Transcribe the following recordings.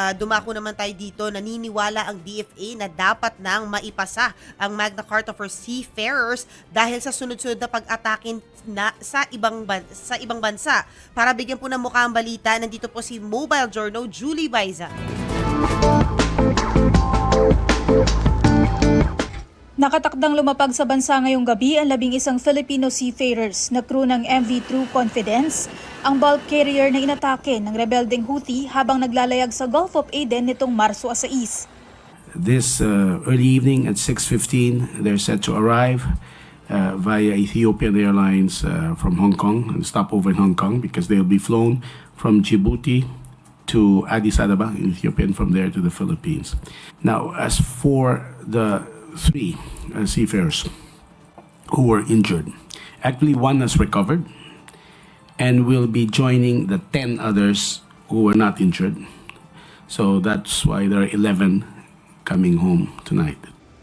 ah, dumako naman tayo dito, naniniwala ang DFA na dapat nang maipasa ang Magna Carta for seafarers dahil sa sunod-sunod na pag-atakin na sa ibang ban- sa ibang bansa. Para bigyan po ng mukha ang balita, nandito po si Mobile Journal Julie Baiza. Nakatakdang lumapag sa bansa ngayong gabi ang labing isang Filipino seafarers na crew ng MV True Confidence, ang bulk carrier na inatake ng rebeldeng Houthi habang naglalayag sa Gulf of Aden nitong Marso 6. This uh, early evening at 6.15, they're set to arrive uh, via Ethiopian Airlines uh, from Hong Kong and stop over in Hong Kong because they'll be flown from Djibouti to Addis Ababa in Ethiopia and from there to the Philippines. Now, as for the three uh, seafarers who were injured, actually one has recovered and will be joining the 10 others who were not injured. So that's why there are 11 coming home tonight.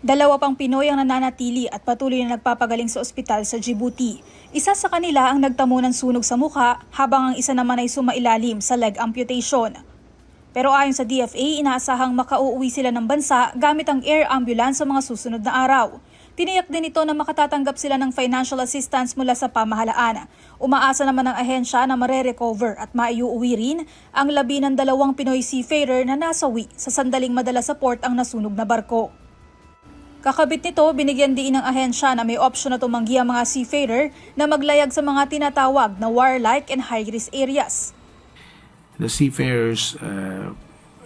Dalawa pang Pinoy ang nananatili at patuloy na nagpapagaling sa ospital sa Djibouti. Isa sa kanila ang nagtamo ng sunog sa mukha habang ang isa naman ay sumailalim sa leg amputation. Pero ayon sa DFA, inaasahang makauuwi sila ng bansa gamit ang air ambulance sa mga susunod na araw. Tiniyak din ito na makatatanggap sila ng financial assistance mula sa pamahalaan. Umaasa naman ang ahensya na mare-recover at maiuwi rin ang labi ng dalawang Pinoy seafarer na nasawi sa sandaling madala sa port ang nasunog na barko. Kakabit nito, binigyan din ng ahensya na may opsyon na tumanggi ang mga seafarer na maglayag sa mga tinatawag na warlike and high-risk areas. The seafarers uh,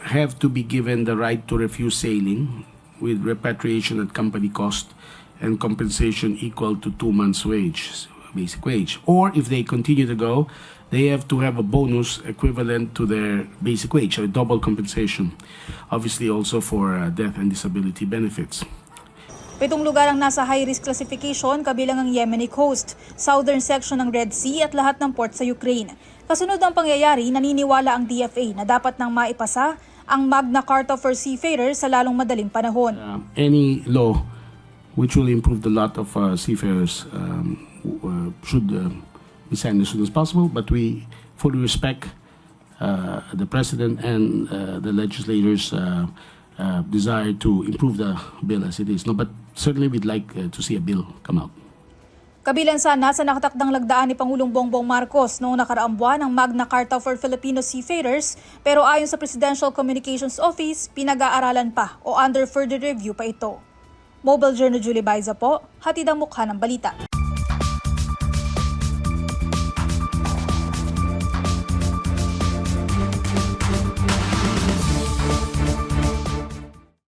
have to be given the right to refuse sailing with repatriation at company cost and compensation equal to two months' wage, basic wage. Or if they continue to go, they have to have a bonus equivalent to their basic wage, so double compensation. Obviously, also for uh, death and disability benefits. Pitong lugar ang nasa high-risk classification kabilang ang Yemeni coast, southern section ng Red Sea at lahat ng port sa Ukraine. Kasunod ng pangyayari, naniniwala ang DFA na dapat nang maipasa ang Magna Carta for Seafarers sa lalong madaling panahon. um, any law which will improve the lot of uh, seafarers um, uh, should uh, be signed as soon as possible. But we fully respect uh, the president and uh, the legislators' uh, uh, desire to improve the bill as it is. No, but certainly we'd like uh, to see a bill come out. Kabilang sana sa nakatakdang lagdaan ni Pangulong Bongbong Marcos noong nakaraang buwan ang Magna Carta for Filipino Seafarers pero ayon sa Presidential Communications Office, pinag-aaralan pa o under further review pa ito. Mobile Journal Julie Baiza po, hatid ang mukha ng balita.